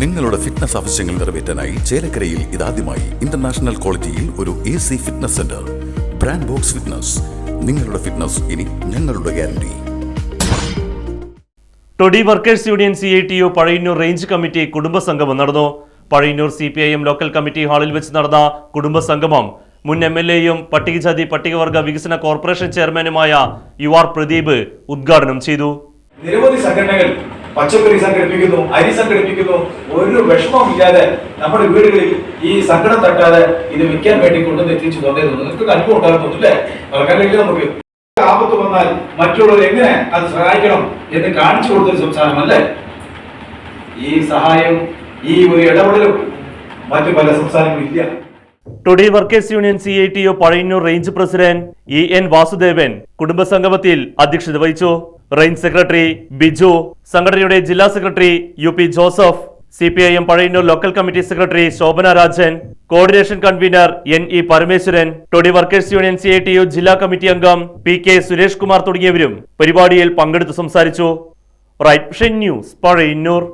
നിങ്ങളുടെ ഫിറ്റ്നസ് ആവശ്യങ്ങൾ നിറവേറ്റാനായി ചേലക്കരയിൽ ഇതാദ്യമായി ഇന്റർനാഷണൽ ക്വാളിറ്റിയിൽ ഒരു A C fitness centre brand box fitness നിങ്ങളുടെ ഫിറ്റ്നസ് ഇനി ഞങ്ങളുടെ guarantee toddy workers union C I T U Pazhayannur range committee കുടുംബസംഗമം നടന്നു. Pazhayannur C P I M local committee ഹാളിൽ വെച്ച് നടന്ന കുടുംബസംഗമം. മുൻ എം എൽ എയും പട്ടികജാതി പട്ടികവർഗ വികസന കോർപ്പറേഷൻ ചെയർമാനുമായ യു ആർ പ്രദീപ് ഉദ്ഘാടനം ചെയ്തു. നിരവധി സംഘടനകൾ പച്ചക്കറി സംഘടിപ്പിക്കുന്നു അരി സംഘടിപ്പിക്കുന്നു. ഒരു വിഷമമില്ലാതെ നമ്മുടെ വീടുകളിൽ ഈ സങ്കടം തട്ടാതെ ഇത് വിൽക്കാൻ വേണ്ടി കൊണ്ടുവന്ന് എത്തിച്ചു തന്നേന്നു. നിങ്ങൾക്ക് അനുഭവം ഉണ്ടാകുന്നു അല്ലേ? മറക്കാനില്ല നമുക്ക്. ആപത്ത് വന്നാൽ മറ്റുള്ളവർ എങ്ങനെ അത് സഹായിക്കണം എന്ന് കാണിച്ചു കൊടുത്തൊരു സംസ്ഥാനമല്ലേ ഈ സഹായം ഈ ഒരു ഇടപെടലും മറ്റു പല സംസ്ഥാനങ്ങളും ഇല്ല. Toddy workers union C I T O Pazhayannur range president E N Vasudevan കുടുംബസംഗമത്തിൽ അധ്യക്ഷത വഹിച്ചു. റേഞ്ച് സെക്രട്ടറി ബിജു സംഘടനയുടെ ജില്ലാ secretary U P Joseph C P I M Pazhayannur local committee secretary Shobhana Rajan coordination convener N E Parameswaran toddy workers union C I T U ജില്ലാ committee അംഗം P K Suresh Kumar തുടങ്ങിയവരും പരിപാടിയിൽ പങ്കെടുത്ത് സംസാരിച്ചു. Right news Pazhayannur.